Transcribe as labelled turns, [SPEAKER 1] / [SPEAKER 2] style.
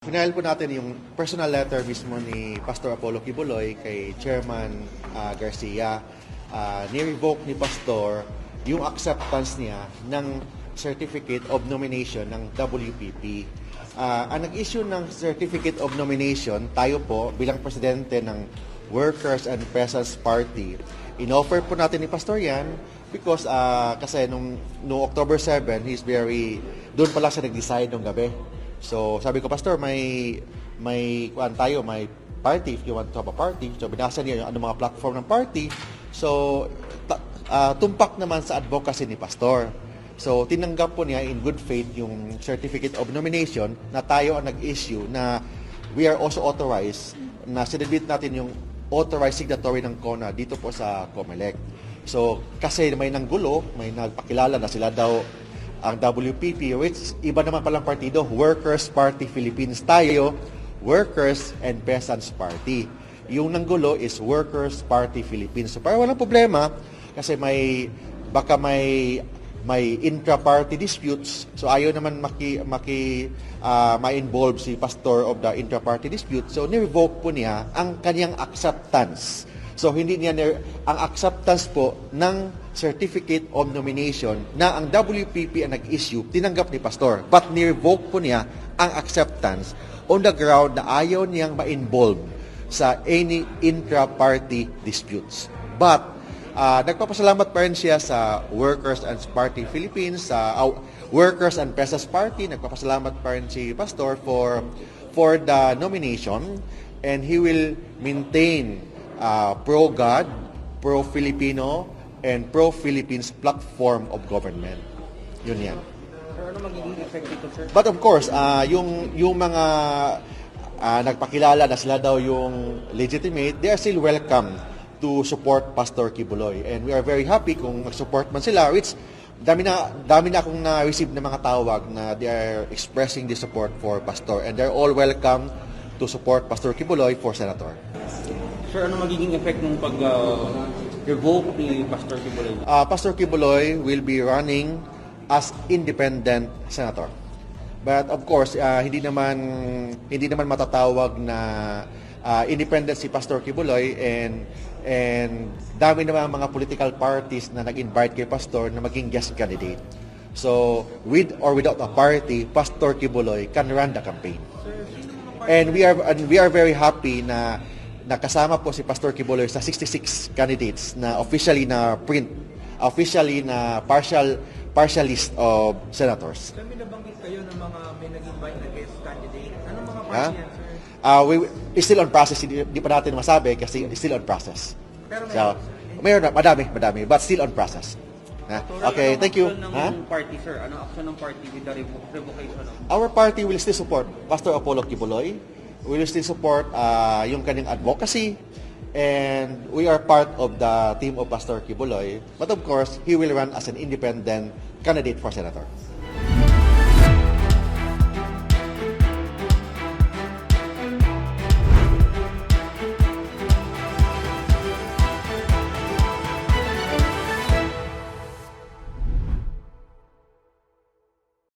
[SPEAKER 1] Final po natin yung personal letter mismo ni Pastor Apollo Kibuloy kay Chairman ah, Garcia. Ah, ni-revoke ni Pastor yung acceptance niya ng Certificate of Nomination ng WPP. Ah, ang nag-issue ng Certificate of Nomination, tayo po bilang presidente ng Workers and Peasants Party, in-offer po natin ni Pastor yan because ah, kasi nung, nung October 7, he's very, doon pala siya nag-decide nung gabi. So, sabi ko, Pastor, may may kuan tayo, may party if you want to have a party. So, binasa niya yung ano mga platform ng party. So, ta- ah, tumpak naman sa advocacy ni Pastor. So, tinanggap po niya in good faith yung certificate of nomination na tayo ang nag-issue na we are also authorized na sinabit natin yung authorized signatory ng CONA dito po sa COMELEC. So, kasi may nanggulo, may nagpakilala na sila daw ang WPP, which iba naman palang partido, Workers Party Philippines tayo, Workers and Peasants Party. Yung nanggulo is Workers Party Philippines. So para walang problema, kasi may, baka may may intra-party disputes. So ayaw naman maki, maki ah, ma-involve si pastor of the intra-party dispute. So ni-revoke po niya ang kanyang acceptance. So hindi niya ni- ang acceptance po ng certificate of nomination na ang WPP ang nag-issue, tinanggap ni pastor. But ni-revoke po niya ang acceptance on the ground na ayaw niyang ma-involve sa any intra-party disputes. But Ah, nagpapasalamat pa rin siya sa Workers and Party Philippines, sa ah, Workers and Pesas Party. Nagpapasalamat pa rin si Pastor for for the nomination and he will maintain ah, pro-God, pro-Filipino, and pro-Philippines platform of government. Yun yan.
[SPEAKER 2] Ano magiging effect dito, sir?
[SPEAKER 1] But of course, ah, yung yung mga ah, nagpakilala na sila daw yung legitimate, they are still welcome to support Pastor Kibuloy. And we are very happy kung mag-support man sila, which dami na dami na akong na-receive ng mga tawag na they are expressing the support for Pastor and they're all welcome to support Pastor Kibuloy for Senator.
[SPEAKER 2] Sir, ano magiging effect ng pag-revoke ni Pastor Kibuloy?
[SPEAKER 1] Uh, Pastor Kibuloy will be running as independent senator. But of course, uh, hindi naman hindi naman matatawag na uh, independent si Pastor Kibuloy and and dami naman mga political parties na nag-invite kay Pastor na maging guest candidate. So, with or without a party, Pastor Kibuloy can run the campaign. And we are and we are very happy na nakasama po si Pastor Kibuloy sa 66 candidates na officially na print, officially na partial partial list of senators.
[SPEAKER 3] Kami nabanggit kayo ng mga may nag-invite na guest candidate. Anong mga party yan, sir?
[SPEAKER 1] Uh, we it's still on process, hindi, hindi pa natin masabi kasi it's still on process.
[SPEAKER 3] Pero
[SPEAKER 1] So,
[SPEAKER 3] meron,
[SPEAKER 1] mayroon na, madami, madami, but still on process. Ha? Okay,
[SPEAKER 2] Anong
[SPEAKER 1] thank you.
[SPEAKER 2] ng
[SPEAKER 1] Ha?
[SPEAKER 2] party, sir? Ano action ng party with the revo- revocation of
[SPEAKER 1] Our party will still support Pastor Apollo Kibuloy. We will still support uh, yung kanyang advocacy. And we are part of the team of Pastor Kibuloy. But of course, he will run as an independent candidate for senator.